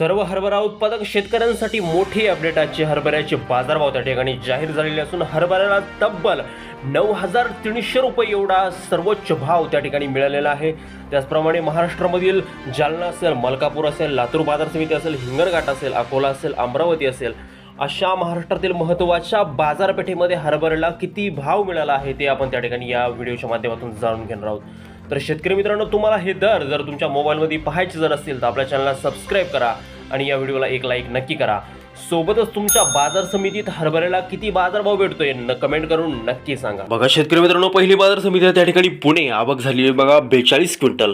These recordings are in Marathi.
सर्व हरभरा उत्पादक शेतकऱ्यांसाठी मोठी अपडेट आजचे हरभऱ्याचे बाजारभाव त्या ठिकाणी जाहीर झालेले असून हरभऱ्याला तब्बल नऊ हजार तीनशे रुपये एवढा सर्वोच्च भाव त्या ठिकाणी मिळालेला आहे. त्याचप्रमाणे महाराष्ट्रामधील जालना असेल मलकापूर असेल लातूर बाजार समिती असेल हिंगणघाट असेल अकोला असेल अमरावती असेल अशा महाराष्ट्रातील महत्त्वाच्या बाजारपेठेमध्ये हरभऱ्याला किती भाव मिळाला आहे ते आपण त्या ठिकाणी या व्हिडिओच्या माध्यमातून जाणून घेणार आहोत. तर शेतकरी मित्रांनो तुम्हाला हे दर जर तुमच्या मोबाईलमध्ये पाहायचे जर असतील तर आपल्या चॅनलला सबस्क्राईब करा आणि या व्हिडिओला एक लाईक नक्की करा. सोबतच तुमच्या बाजार समितीत हरभऱ्याला किती बाजारभाव भेटतोय न कमेंट करून नक्की सांगा. बघा शेतकरी मित्रांनो पहिली बाजार समिती आहे. त्या ठिकाणी पुणे आवक झाली आहे. बघा बेचाळीस क्विंटल.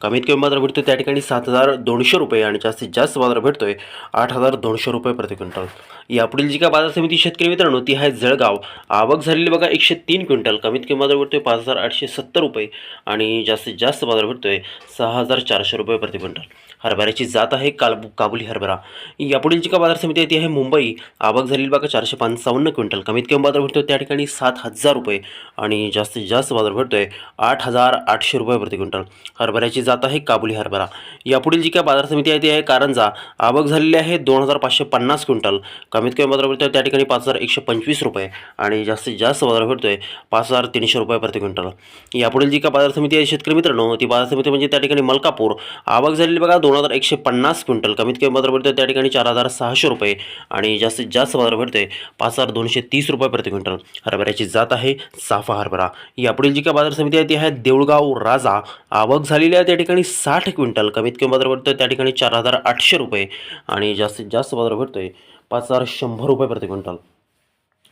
कमीत कमी बाजार भेटतोय त्या ठिकाणी सात हजार दोनशे रुपये आणि जास्तीत जास्त बाजार भेटतोय आठ हजार दोनशे रुपये प्रति क्विंटल. यापुढील जी काय बाजार समिती शेतकरी मित्रांनो ती आहे जळगाव. आवक झालेली बघा एकशे तीन क्विंटल. कमीत कमी बाजार भेटतोय पाच हजार आठशे सत्तर रुपये आणि जास्तीत जास्त बाजार भेटतोय सहा हजार चारशे रुपये प्रति क्विंटल. हरभऱ्याची जात आहे काल काबुली हरभरा. यापुढील जी का बाजार समिती येते ती आहे मुंबई. आवक झालेली बघा चारशे पंचावन्न क्विंटल. कमीत कमी बाजार भेटतो त्या ठिकाणी सात हजार रुपये आणि जास्तीत जास्त बाजार भेटतो आहे आठ हजार आठशे रुपये प्रति क्विंटल. हरभऱ्याची जात आहे काबुली हरभरा. यापुढील जी काय बाजार समिती आहे ती आहे कारंजा. आवक झालेली आहे दोन हजार पाचशे पन्नास क्विंटल. कमीत कमी बाजार भेटतो त्या ठिकाणी पाच हजार एकशे पंचवीस रुपये आणि जास्तीत जास्त बाजार भेटतो आहे पाच हजार तीनशे रुपये प्रति क्विंटल. यापुढील जी काय बाजार समिती आहे शेतकरी मित्रांनो ती बाजार समिती म्हणजे त्या ठिकाणी मलकापूर. आवक झालेली बघा दोन हजार एकशे पन्नास क्विंटल. कमीत कमी बाजार भेटतो त्या ठिकाणी चार हजार सहाशे रुपये. आणि जास्तीत जास्त बाजार भेटतोय पाच हजार दोनशे तीस रुपये प्रति क्विंटल. हरभऱ्याची जात आहे साफा हरभरा. यापुढील जी का बाजार समिती आहे ती आहे देऊळगाव राजा. आवक झालेली आहे त्या ठिकाणी साठ क्विंटल. कमीत कमी बाजार आहे त्या ठिकाणी चार हजार आठशे रुपये. आणि जास्तीत जास्त बाजार भेटतोय पाच हजार शंभर रुपये प्रति क्विंटल.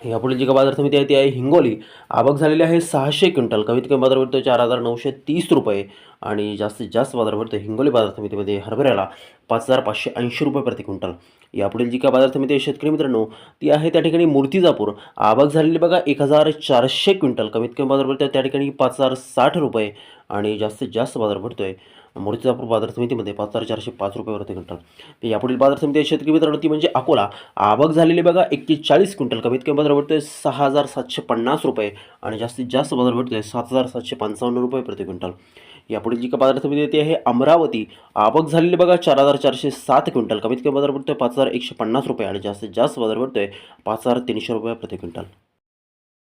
यापुढील जी का बाजार समिती आहे ती आहे हिंगोली. आवक झालेली आहे सहाशे क्विंटल. कमीत कमी बाजार भेटतो चार हजार नऊशे तीस रुपये. आणि जास्तीत जास्त बाजार भेटतो हिंगोली बाजार समितीमध्ये हरभऱ्याला पाच हजार पाचशे ऐंशी रुपये प्रति क्विंटल. यापुढील जी का बाजार समिती आहे शेतकरी मित्रांनो ती आहे त्या ठिकाणी मूर्तिजापूर. आवक झालेली बघा एक हजार चारशे क्विंटल. कमीत कमी बाजार भेटतो त्या ठिकाणी पाच हजार साठ रुपये आणि जास्तीत जास्त बाजार भेटतोय मूर्तिजापूर बाजार समितीमध्ये पाच हजार चारशे पाच रुपये प्रति क्विंटल. तर यापुढील बाजार समिती आहे शेतकरी मित्रांनो ती म्हणजे अकोला. आवक झालेली बघा एक्केचाळीस क्विंटल. कमीत कमी बाजार भेटतोय सहा हजार सातशे पन्नास रुपये आणि जास्तीत जास्त बाजार भेटतोय सात हजार सातशे पंचावन्न रुपये प्रति क्विंटल. यापुढील जी का बाजार समिती आहे आहे अमरावती. आवक झालेली बघा चार हजार चारशे सात क्विंटल. कमीत कमी बाजार पडतोय पाच हजार एकशे पन्नास रुपये आणि जास्तीत जास्त बाजार पडतोय पाच हजार तीनशे रुपये प्रति क्विंटल.